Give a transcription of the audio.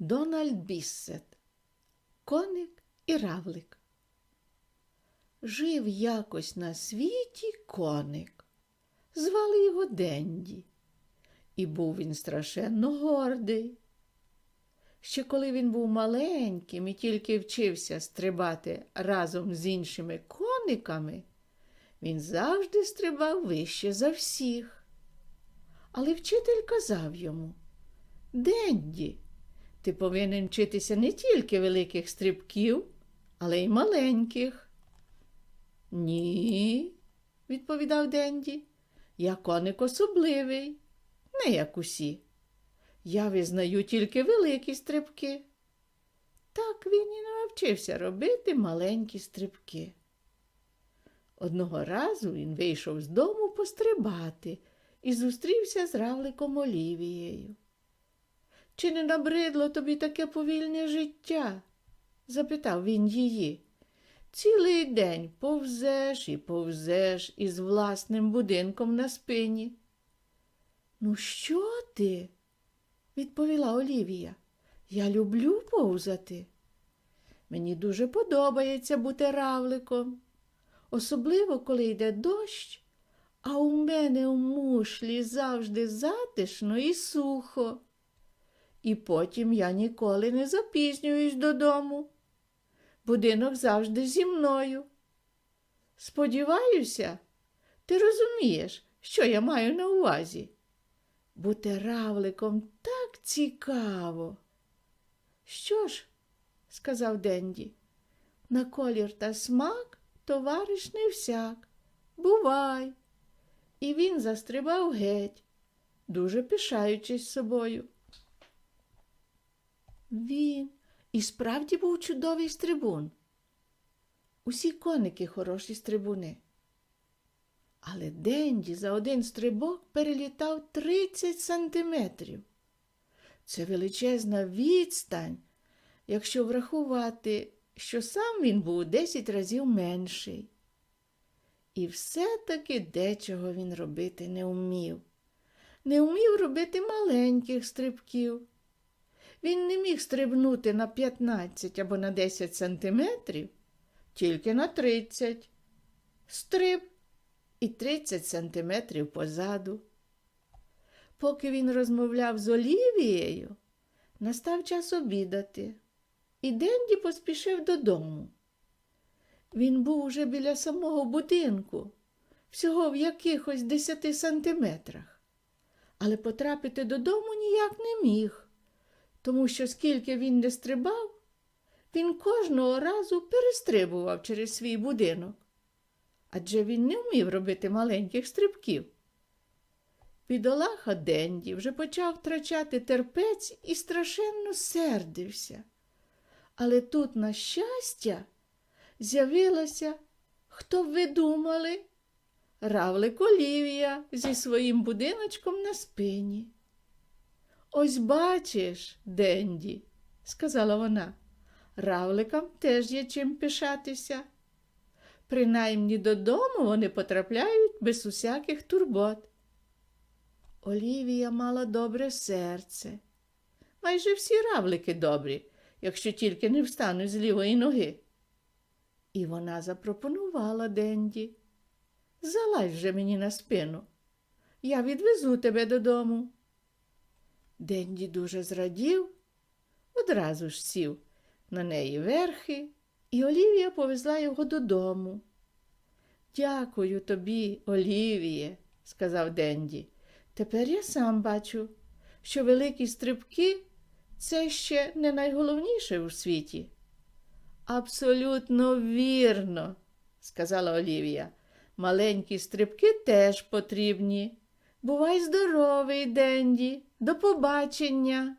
Дональд Біссет, Коник і равлик. Жив якось на світі коник. Звали його Денді. І був він страшенно гордий. Ще коли він був маленьким і тільки вчився стрибати разом з іншими кониками, він завжди стрибав вище за всіх. Але вчитель казав йому Денді, ти повинен вчитися не тільки великих стрибків, але й маленьких. Ні, відповідав Денді, я коник особливий, не як усі. Я визнаю тільки великі стрибки. Так він і навчився робити маленькі стрибки. Одного разу він вийшов з дому пострибати і зустрівся з равликом Олівією. Чи не набридло тобі таке повільне життя? запитав він її. Цілий день повзеш і повзеш із власним будинком на спині. Ну, що ти? відповіла Олівія. Я люблю повзати. Мені дуже подобається бути равликом, особливо коли йде дощ, а у мене у мушлі завжди затишно і сухо. І потім я ніколи не запізнююсь додому. Будинок завжди зі мною. Сподіваюся, ти розумієш, що я маю на увазі. Бути равликом так цікаво. Що ж, сказав Денді, на колір та смак товариш не всяк. Бувай. І він застрибав геть, дуже пишаючись собою. Він і справді був чудовий стрибун. Усі коники хороші стрибуни. Але Денді за один стрибок перелітав 30 сантиметрів. Це величезна відстань, якщо врахувати, що сам він був 10 разів менший. І все-таки дечого він робити не вмів. Не вмів робити маленьких стрибків. Він не міг стрибнути на 15 або на 10 сантиметрів, тільки на 30. Стриб і 30 сантиметрів позаду. Поки він розмовляв з Олівією, настав час обідати, і Денді поспішив додому. Він був уже біля самого будинку, всього в якихось десяти сантиметрах, але потрапити додому ніяк не міг, тому що скільки він не стрибав, він кожного разу перестрибував через свій будинок адже він не вмів робити маленьких стрибків. Бідолаха Денді вже почав втрачати терпець і страшенно сердився. Але тут, на щастя, з'явилася, хто ви думали, равлик Олівія зі своїм будиночком на спині. Ось бачиш, Денді, сказала вона, равликам теж є чим пишатися. Принаймні додому вони потрапляють без усяких турбот. Олівія мала добре серце. Майже всі равлики добрі, якщо тільки не встануть з лівої ноги. І вона запропонувала Денді. Залазь вже мені на спину. Я відвезу тебе додому. Денді дуже зрадів, одразу ж сів на неї верхи і Олівія повезла його додому. Дякую тобі, Олівіє, сказав Денді. Тепер я сам бачу, що великі стрибки це ще не найголовніше у світі. Абсолютно вірно, сказала Олівія. Маленькі стрибки теж потрібні. Бувай здоровий, Денді, до побачення.